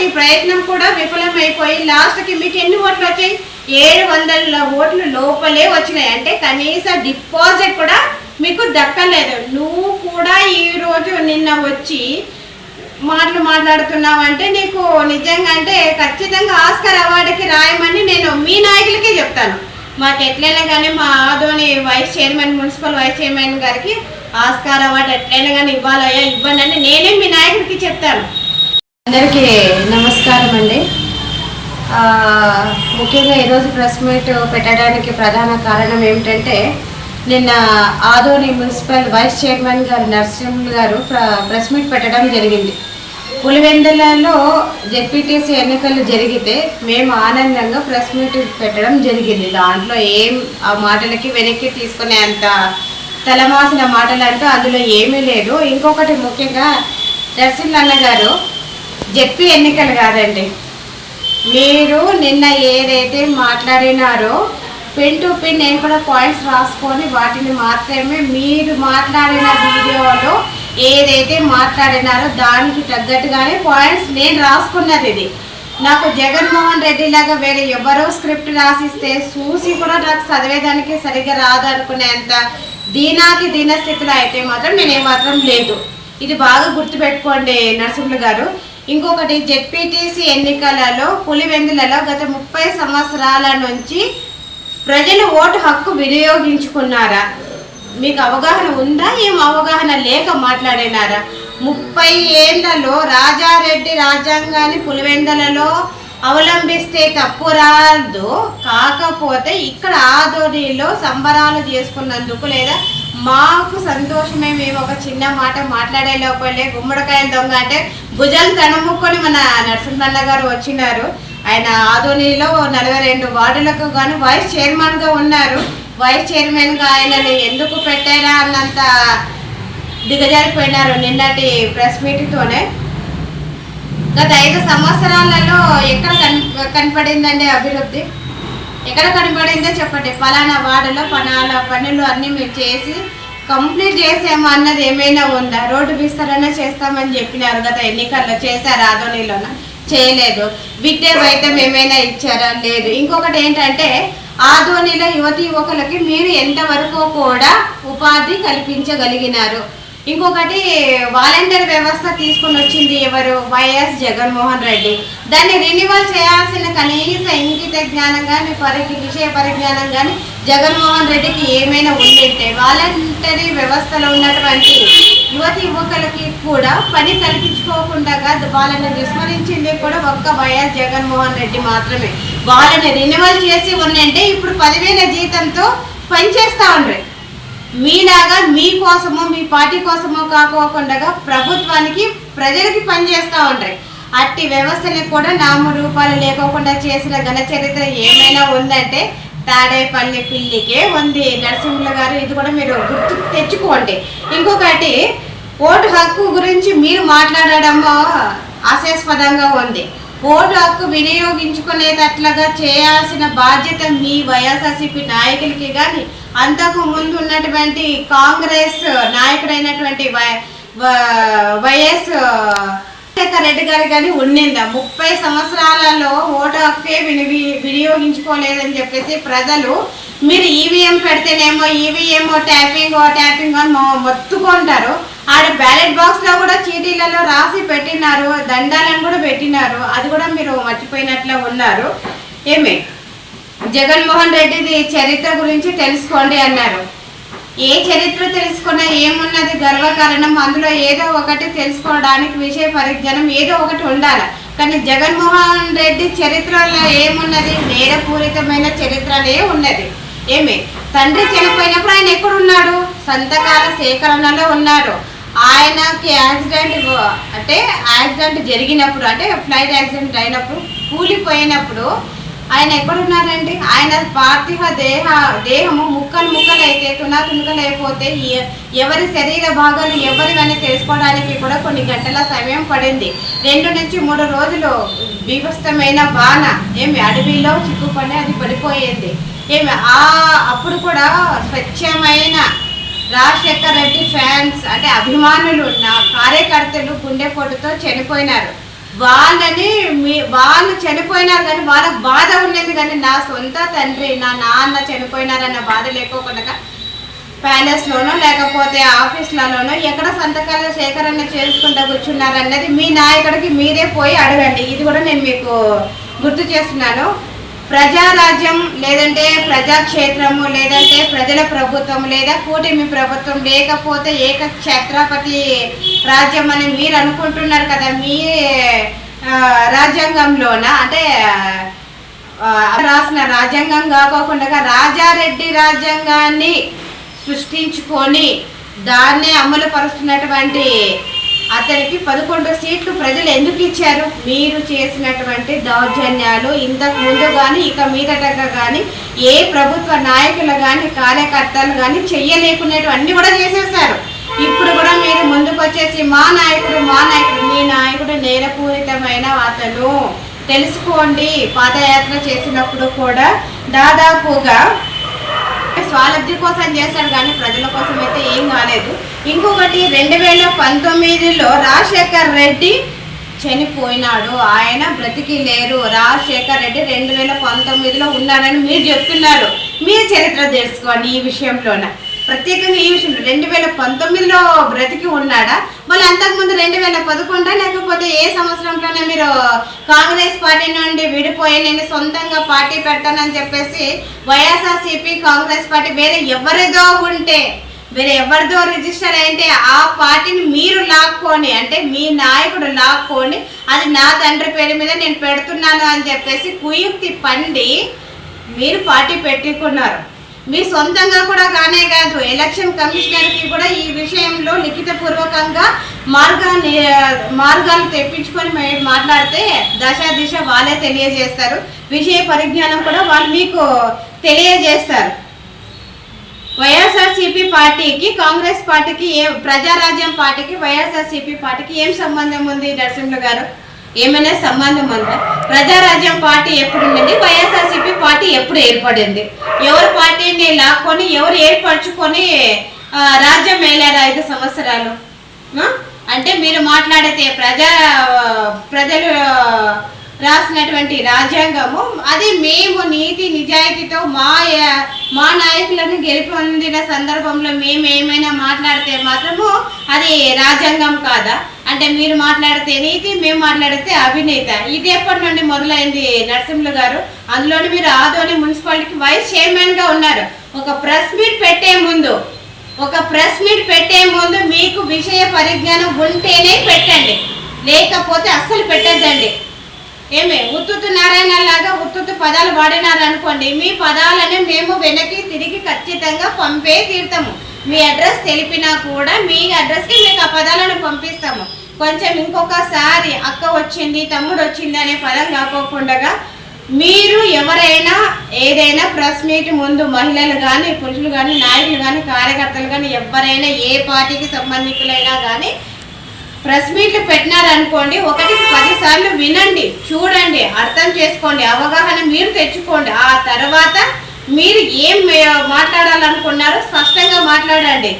అట్టి ప్రయత్నం కూడా విఫలమైపోయి లాస్ట్కి మీకు ఎన్ని ఓట్లు వచ్చాయి? ఏడు వందల ఓట్లు లోపలే వచ్చినాయి. అంటే కనీస డిపాజిట్ కూడా మీకు దక్కలేదు. నువ్వు కూడా ఈరోజు నిన్న వచ్చి మాటలు మాట్లాడుతున్నావు అంటే నీకు నిజంగా అంటే ఖచ్చితంగా ఆస్కర్ అవార్డుకి రాయమని నేను మీ నాయకులకే చెప్తాను. మాకు ఎట్లయినా కానీ మా Adoni vice chairman municipal vice chairman గారికి ఆస్కార్ అవార్డు ఎట్లయినా కానీ ఇవ్వాలయ్యా ఇవ్వనని నేనే మీ నాయకుడికి చెప్తాను. అందరికీ నమస్కారం అండి. ముఖ్యంగా ఈరోజు ప్రెస్ మీట్ పెట్టడానికి ప్రధాన కారణం ఏమిటంటే నిన్న ఆదోని మున్సిపల్ వైస్ చైర్మన్ గారు నరసింహులు గారు ప్ర- ప్రెస్ మీట్ పెట్టడం జరిగింది. పులివెందులలో జెడ్పీటీసీ ఎన్నికలు జరిగితే మేము ఆనందంగా ప్రెస్ మీట్ పెట్టడం జరిగింది. దాంట్లో ఏం ఆ మాటలకి వెనక్కి తీసుకునే అంత తలమాసిన మాటలు అంటూ అందులో ఏమీ లేదు. ఇంకొకటి ముఖ్యంగా నరసింహ అన్న గారు చెప్పి ఎన్నికలు కాదండి. మీరు నిన్న ఏదైతే మాట్లాడినారో పిన్ టు పిన్ నేను కూడా పాయింట్స్ రాసుకొని వాటిని మాత్రమే మీరు మాట్లాడిన వీడియోలో ఏదైతే మాట్లాడినారో దానికి తగ్గట్టుగానే పాయింట్స్ నేను రాసుకున్నది ఇది. నాకు జగన్మోహన్ రెడ్డి లాగా వేరే ఎవరో స్క్రిప్ట్ రాసిస్తే చూసి కూడా నాకు చదివేదానికి సరిగ్గా రాదు అనుకునేంత దీనాకి దీన స్థితిలో అయితే మాత్రం నేను ఏమాత్రం లేదు. ఇది బాగా గుర్తుపెట్టుకోండి నరసింహులు గారు. ఇంకొకటి జెడ్పీటీసీ ఎన్నికలలో పులివెందులలో గత ముప్పై సంవత్సరాల నుంచి ప్రజలు ఓటు హక్కు వినియోగించుకున్నారా? మీకు అవగాహన ఉందా? ఏం అవగాహన లేక మాట్లాడినారా? ముప్పై ఏళ్ళలో రాజారెడ్డి రాజ్యాంగాన్ని పులివెందులలో అవలంబిస్తే తప్పు రాదు కాకపోతే ఇక్కడ ఆధోనిలో సంబరాలు చేసుకున్నందుకు లేదా మాకు సంతోషమే మేము ఒక చిన్న మాట మాట్లాడే లోపలే గుమ్మడికాయ దొంగ అంటే భుజాలు కనుముక్కొని మన నరసింహన్న గారు వచ్చినారు. ఆయన ఆధోనిలో నలభై రెండు వార్డులకు గాను వైస్ చైర్మన్గా ఉన్నారు. వైస్ చైర్మన్గా ఆయనని ఎందుకు పెట్టారా అన్నంత దిగజారిపోయినారు నిన్నటి ప్రెస్ మీట్తోనే. గత ఐదు సంవత్సరాలలో ఎక్కడ కన్ కనపడిందండి అభివృద్ధి? ఎక్కడ కనపడిందో చెప్పండి. ఫలానా వాడలో ఫలానా పనులు అన్నీ మీరు చేసి కంప్లీట్ చేసాము అన్నది ఏమైనా ఉందా? రోడ్డు విస్తరణ చేస్తామని చెప్పినారు గత ఎన్నికల్లో. చేశారు ఆదోనిలోన చేయలేదు. విద్య వైద్యం ఏమైనా ఇచ్చారా? లేదు. ఇంకొకటి ఏంటంటే ఆధోనిలో యువతి యువకులకి మీరు ఎంతవరకు కూడా ఉపాధి కల్పించగలిగినారు? ఇంకొకటి వాలంటీర్ వ్యవస్థ తీసుకొని వచ్చింది ఎవరు? వైఎస్ జగన్మోహన్ రెడ్డి. దాన్ని రెన్యువల్ చేయాల్సిన కనీస ఇంగిత జ్ఞానం కానీ పరి విషయ పరిజ్ఞానం కానీ జగన్మోహన్ రెడ్డికి ఏమైనా ఉండింటే వాలంటరీ వ్యవస్థలో ఉన్నటువంటి యువతి యువకులకి కూడా పని కల్పించుకోకుండా వాళ్ళని విస్మరించింది కూడా ఒక్క వైఎస్ జగన్మోహన్ రెడ్డి మాత్రమే. వాళ్ళని రెన్యువల్ చేసి ఉండంటే ఇప్పుడు పదివేల జీతంతో పనిచేస్తూ ఉండ్రు. మీలాగా మీకోసమో మీ పార్టీ కోసమో కాకోకుండా ప్రభుత్వానికి ప్రజలకి పనిచేస్తూ ఉంటాయి అట్టి వ్యవస్థని కూడా నామరూపాలు లేకోకుండా చేసిన ఘన చరిత్ర ఏమైనా ఉందంటే తాడేపల్లి పిల్లికే ఉంది. నరసింహుల గారు ఇది కూడా మీరు గుర్తు తెచ్చుకోండి. ఇంకొకటి ఓటు హక్కు గురించి మీరు మాట్లాడడము ఆశాస్పదంగా ఉంది. ఓటు హక్కు వినియోగించుకునేటట్లుగా చేయాల్సిన బాధ్యత మీ వైఎస్ఆర్సీపీ నాయకులకి కానీ అంతకు ముందు ఉన్నటువంటి Congress నాయకుడైనటువంటి Y Y S Chandrasekhar Reddy garu కానీ ఉండిందా ముప్పై సంవత్సరాలలో ఓటు హక్కే విని వినియోగించుకోలేదని చెప్పేసి ప్రజలు మీరు ఈవీఎం పెడితేనేమో ఈవీఎం ట్యాపింగ్ ట్యాపింగ్ అని మొత్తుకుంటారు. ఆడ బ్యాలెట్ బాక్స్లో కూడా చీటీలలో రాసి పెట్టినారు దండాలను కూడా పెట్టినారు. అది కూడా మీరు మర్చిపోయినట్లే ఉన్నారు. ఏమే? జగన్మోహన్ రెడ్డిది చరిత్ర గురించి తెలుసుకోండి అన్నారు. ఏ చరిత్ర తెలుసుకున్నా ఏమున్నది గర్వకారణం? అందులో ఏదో ఒకటి తెలుసుకోవడానికి విషయ పరిజ్ఞానం ఏదో ఒకటి ఉండాలి. కానీ జగన్మోహన్ రెడ్డి చరిత్రలో ఏమున్నది? నేరపూరితమైన చరిత్రనే ఉన్నది. ఏమి? తండ్రి చనిపోయినప్పుడు ఆయన ఎక్కడున్నాడు? సంతకాల సేకరణలో ఉన్నాడు. ఆయనకి యాక్సిడెంట్ అంటే యాక్సిడెంట్ జరిగినప్పుడు అంటే ఫ్లైట్ యాక్సిడెంట్ అయినప్పుడు కూలిపోయినప్పుడు ఆయన ఎక్కడున్నారండి ఆయన పార్థివ దేహ దేహము ముక్కలు ముక్కలు అయితే తునా తునకలు అయిపోతే ఎవరి శరీర భాగాలు ఎవరివని తెలుసుకోవడానికి కూడా కొన్ని గంటల సమయం పడింది. రెండు నుంచి మూడు రోజులు బీభస్తమైన బాణ ఏమి అడవిలో చిక్కుకొని అది పడిపోయింది. ఏమి ఆ అప్పుడు కూడా స్వచ్ఛమైన రాజశేఖర్ రెడ్డి ఫ్యాన్స్ అంటే అభిమానులు నా కార్యకర్తలు గుండెపోటుతో చనిపోయినారు. వాళ్ళని మీ వాళ్ళు చనిపోయినారు కానీ వాళ్ళకి బాధ ఉండేది కానీ నా సొంత తండ్రి నా నాన్న చనిపోయినారన్న బాధ లేకోకుండా ప్యాలెస్లోనో లేకపోతే ఆఫీస్లలోనో ఎక్కడ సంతకాల సేకరణ చేసుకుంటూ కూర్చున్నారన్నది మీ నాయకుడికి మీరే పోయి అడగండి. ఇది కూడా నేను మీకు గుర్తు చేస్తున్నాను. ప్రజారాజ్యం లేదంటే ప్రజాక్షేత్రము లేదంటే ప్రజల ప్రభుత్వం లేదా కూటమి ప్రభుత్వం లేకపోతే ఏక ఛత్రపతి రాజ్యం అని మీరు అనుకుంటున్నారు కదా మీ రాజ్యాంగంలోన? అంటే రాసిన రాజ్యాంగం కాకోకుండా రాజారెడ్డి రాజ్యాంగాన్ని సృష్టించుకొని దాన్నే అమలు పరుస్తున్నటువంటి అతనికి పదకొండు సీట్లు ప్రజలు ఎందుకు ఇచ్చారు? మీరు చేసినటువంటి దౌర్జన్యాలు ఇంతకు ముందు కానీ ఇక మీదటగా కానీ ఏ ప్రభుత్వ నాయకులు కానీ కార్యకర్తలు కానీ చెయ్యలేకునేటు అన్ని కూడా చేసేసారు ఇప్పుడు కూడా మీరు ముందుకు వచ్చేసి మా నాయకుడు మా నాయకుడు మీ నాయకుడు నేరపూరితమైన అతను. తెలుసుకోండి పాదయాత్ర చేసినప్పుడు కూడా దాదాపుగా స్వాలబ్ధి కోసం చేశాడు కానీ ప్రజల కోసం అయితే ఏం కాలేదు. ఇంకొకటి రెండు వేల పంతొమ్మిదిలో రాజశేఖర్ రెడ్డి చనిపోయినాడు. ఆయన బ్రతికి లేరు. రాజశేఖర్ రెడ్డి రెండు వేల పంతొమ్మిదిలో ఉన్నారని మీరు చెప్తున్నారు. మీరు చరిత్ర తెలుసుకోండి ఈ విషయంలోన. ప్రత్యేకంగా ఈ విషయంలో రెండు వేల పంతొమ్మిదిలో బ్రతికి ఉన్నాడా? మళ్ళీ అంతకుముందు రెండు వేల పదకొండా? లేకపోతే ఏ సంవత్సరంలోనే మీరు కాంగ్రెస్ పార్టీ నుండి విడిపోయి నేను సొంతంగా పార్టీ పెడతానని చెప్పేసి వైఎస్ఆర్సీపీ కాంగ్రెస్ పార్టీ వేరే ఎవరిదో ఉంటే వేరే ఎవరిదో రిజిస్టర్ అయితే ఆ పార్టీని మీరు లాక్కోని అంటే మీ నాయకుడు లాక్కోని అది నా తండ్రి పేరు మీద నేను పెడుతున్నాను అని చెప్పేసి కుయుక్తి పండి మీరు పార్టీ పెట్టుకున్నారు. మీ సొంతంగా కూడా కానే కాదు. ఎలక్షన్ కమిషనర్కి కూడా ఈ విషయంలో లిఖితపూర్వకంగా మార్గాన్ని మార్గాలు తెప్పించుకొని మాట్లాడితే దశ దిశ వాళ్ళే తెలియజేస్తారు. విషయ పరిజ్ఞానం కూడా వాళ్ళు మీకు తెలియజేస్తారు. వైఎస్ఆర్సీపీ పార్టీకి కాంగ్రెస్ పార్టీకి ఏ ప్రజారాజ్యం పార్టీకి వైఎస్ఆర్సీపీ పార్టీకి ఏం సంబంధం ఉంది నరసింహ గారు? ఏమైనా సంబంధం ఉందా? ప్రజారాజ్యం పార్టీ ఎప్పుడు ఉందండి వైఎస్ఆర్సీపీ పార్టీ ఎప్పుడు ఏర్పడింది? ఎవరు పార్టీని లాక్కొని ఎవరు ఏర్పరచుకొని రాజ్యం మేలారు ఐదు సంవత్సరాలు? అంటే మీరు మాట్లాడితే ప్రజా ప్రజలు రాసినటువంటి రాజ్యాంగము. అది మేము నీతి నిజాయితీతో మా మా నాయకులను గెలుపొందిన సందర్భంలో మేము ఏమైనా మాట్లాడితే మాత్రము అది రాజ్యాంగం కాదా? అంటే మీరు మాట్లాడితే నీతి మేము మాట్లాడితే అవినీత. ఇది ఎప్పటి నుండి మొదలైంది నరసింహులు గారు? అందులోని మీరు ఆదోని మున్సిపాలిటీకి వైస్ చైర్మన్గా ఉన్నారు. ఒక ప్రెస్ మీట్ పెట్టే ముందు ఒక ప్రెస్ మీట్ పెట్టే ముందు మీకు విషయ పరిజ్ఞానం ఉంటేనే పెట్టండి. లేకపోతే అస్సలు పెట్టద్దండి. ఏమి ఉత్తుత్తు నారాయణ లాగా ఉత్తుత్తు పదాలు వాడినారనుకోండి మీ పదాలను మేము వెనక్కి తిరిగి ఖచ్చితంగా పంపే తీర్థము. మీ అడ్రస్ తెలిపినా కూడా మీ అడ్రస్కి మీకు ఆ పదాలను పంపిస్తాము. కొంచెం ఇంకొకసారి అక్క వచ్చింది తమ్ముడు వచ్చింది అనే పదం కాకోకుండా మీరు ఎవరైనా ఏదైనా ప్రెస్ మీట్ ముందు మహిళలు కానీ పురుషులు కానీ నాయకులు కానీ కార్యకర్తలు కానీ ఎవరైనా ఏ పార్టీకి సంబంధికులైనా కానీ ప్రెస్ మీట్లు పెట్టినారనుకోండి ఒకటి పది సార్లు వినండి చూడండి అర్థం చేసుకోండి అవగాహన మీరు తెచ్చుకోండి. ఆ తర్వాత మీరు ఏం మాట్లాడాలనుకున్నారో స్పష్టంగా మాట్లాడండి.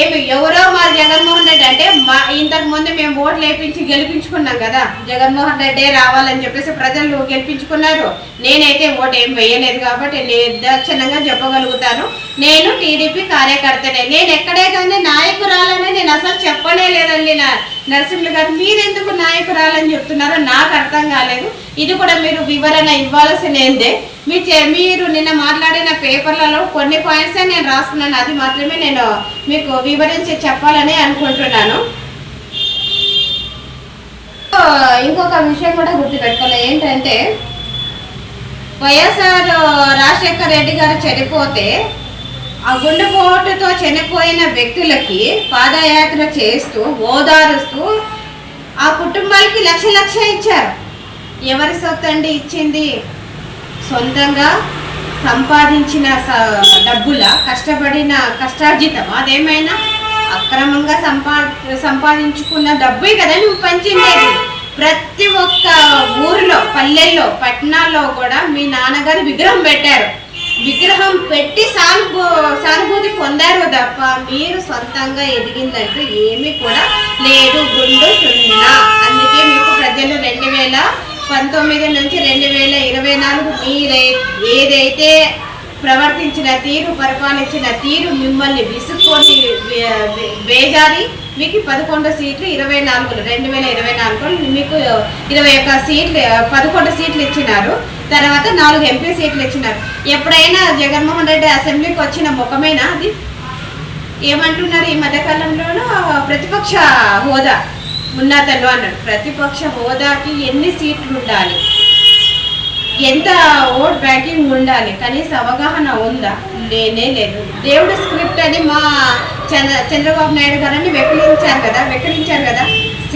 ఏమి ఎవరో మా జగన్మోహన్ రెడ్డి అంటే మా ఇంతకు ముందు మేము ఓట్లు వేపించి గెలిపించుకున్నాం కదా. జగన్మోహన్ రెడ్డి రావాలని చెప్పేసి ప్రజలు గెలిపించుకున్నారు. నేనైతే ఓటు ఏం వేయలేదు కాబట్టి నిర్దాక్షిణంగా చెప్పగలుగుతాను. నేను టీడీపీ కార్యకర్తనే. నేను ఎక్కడే కానీ నాయకురాలని నేను అసలు చెప్పనే లేదండి నా నరసింహులు గారు. మీరెందుకు నాయకురాలని చెప్తున్నారో నాకు అర్థం కాలేదు. ఇది కూడా మీరు వివరణ ఇవ్వాల్సినదే. మీ చే- మీరు నిన్న మాట్లాడిన పేపర్లలో కొన్ని పాయింట్స్ నేను రాసుకున్నాను. అది మాత్రమే నేను మీకు వివరించి చెప్పాలని అనుకుంటున్నాను. ఇంకొక విషయం కూడా గుర్తుపెట్టుకోవాలి. ఏంటంటే వైఎస్ఆర్ రాజశేఖర రెడ్డి గారు చనిపోతే ఆ గుండెపోటుతో చనిపోయిన వ్యక్తులకి పాదయాత్ర చేస్తూ ఓదారుస్తూ ఆ కుటుంబాలకి లక్ష లక్ష ఇచ్చారు. ఎవరి సొత్తు అండి ఇచ్చింది? సొంతంగా సంపాదించిన డబ్బుల? కష్టపడిన కష్టార్జితం అదేమైనా అక్రమంగా సంపా సంపాదించుకున్న డబ్బే కదా నువ్వు పంచిండేది. ప్రతి ఒక్క ఊరిలో పల్లెల్లో పట్టణాల్లో కూడా మీ నాన్నగారు విగ్రహం పెట్టారు. విగ్రహం పెట్టి సానుభూ సానుభూతి పొందారు తప్ప మీరు సొంతంగా ఎదిగిందంటూ ఏమీ కూడా లేదు. గుండు సున్నా. అందుకే మీకు ప్రజలు రెండు వేల పంతొమ్మిది నుంచి రెండు వేల ఇరవై నాలుగు మీరే ఏదైతే ప్రవర్తించిన తీరు పరిపాలించిన తీరు మిమ్మల్ని విసుక్కొని బేజారి మీకు పదకొండు సీట్లు ఇరవై నాలుగులు రెండు వేల ఇరవై నాలుగులో మీకు ఇరవై ఒక్క సీట్లు పదకొండు సీట్లు ఇచ్చినారు. తర్వాత నాలుగు ఎంపీ సీట్లు ఇచ్చినారు. ఎప్పుడైనా జగన్మోహన్ రెడ్డి అసెంబ్లీకి వచ్చిన ముఖమేనా అది? ఏమంటున్నారు ఈ మధ్యకాలంలోనూ ప్రతిపక్ష హోదా. ఉన్నతను అన్నాడు. ప్రతిపక్ష హోదాకి ఎన్ని సీట్లు ఉండాలి? ఎంత ఓట్ బ్యాంకింగ్ ఉండాలి? కనీస అవగాహన ఉందా? లేనే లేదు. దేవుడు స్క్రిప్ట్ అని మా చంద్ర చంద్రబాబు నాయుడు గారని వెకిలించారు కదా వెకిలించారు కదా?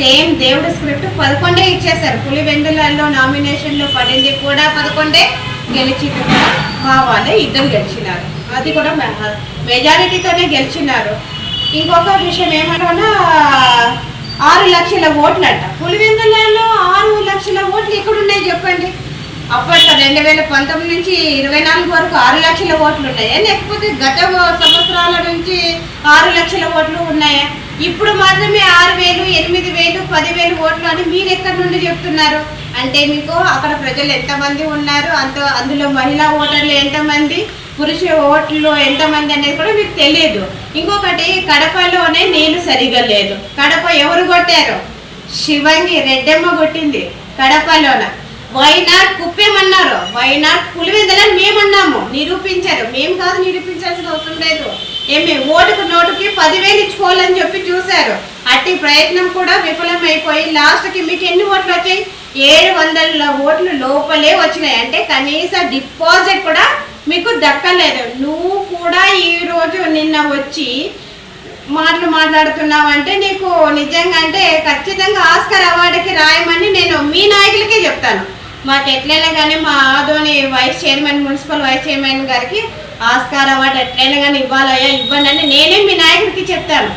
సేమ్ దేవుడు స్క్రిప్ట్ పదకొండే ఇచ్చేశారు. పులివెందులలో నామినేషన్లో పడింది కూడా పదకొండే. గెలిచింది కూడా మా వాళ్ళే ఇద్దరు గెలిచినారు. అది కూడా మె- మెజారిటీతోనే గెలిచినారు. ఇంకొక విషయం ఏమన్నా ఆరు లక్షల ఓట్లంట. పులివెందులలో ఆరు లక్షల ఓట్లు ఎక్కడున్నాయి చెప్పండి? అప్పట్లో రెండు వేల పంతొమ్మిది నుంచి ఇరవై నాలుగు వరకు ఆరు లక్షల ఓట్లు ఉన్నాయా? లేకపోతే గత సంవత్సరాల నుంచి ఆరు లక్షల ఓట్లు ఉన్నాయా? ఇప్పుడు మాత్రమే ఆరు వేలు ఎనిమిది వేలు పదివేలు ఓట్లు అని మీరు ఎక్కడి నుండి చెప్తున్నారు? అంటే మీకు అక్కడ ప్రజలు ఎంతమంది ఉన్నారు? అంత అందులో మహిళా ఓటర్లు ఎంతమంది? పురుష ఓట్లు ఎంతమంది అనేది కూడా మీకు తెలియదు. ఇంకొకటి కడపలోనే నేను సరిగా లేదు. కడప ఎవరు కొట్టారు? శివంగి రెడ్డమ్మ కొట్టింది కడపలోన. వైనాడ్ కుప్పేమన్నారు? వైనాడ్ పులివెందలని మేమన్నాము. నిరూపించారు. మేము కాదు నిరూపించాల్సిన అవసరం లేదు. ఏమి ఓటుకు నోటుకి పదివేలు ఇచ్చుకోవాలని చెప్పి చూశారు. అట్టి ప్రయత్నం కూడా విఫలమైపోయి లాస్ట్కి మీకు ఎన్ని ఓట్లు వచ్చాయి? ఏడు వందల ఓట్లు లోపలే వచ్చినాయి. అంటే కనీస డిపాజిట్ కూడా మీకు దక్కలేదు. నువ్వు కూడా ఈరోజు నిన్న వచ్చి మాటలు మాట్లాడుతున్నావు అంటే నీకు నిజంగా అంటే ఖచ్చితంగా ఆస్కర్ అవార్డుకి రాయమని నేను మీ నాయకులకే చెప్తాను. మాకు ఎట్లయినా కానీ మా Adoni vice chairman municipal vice chairman గారికి ఆస్కార్ అవార్డు ఎట్లయినా కానీ ఇవ్వాలయ్యా ఇవ్వండి అని నేనే మీ నాయకుడికి చెప్తాను.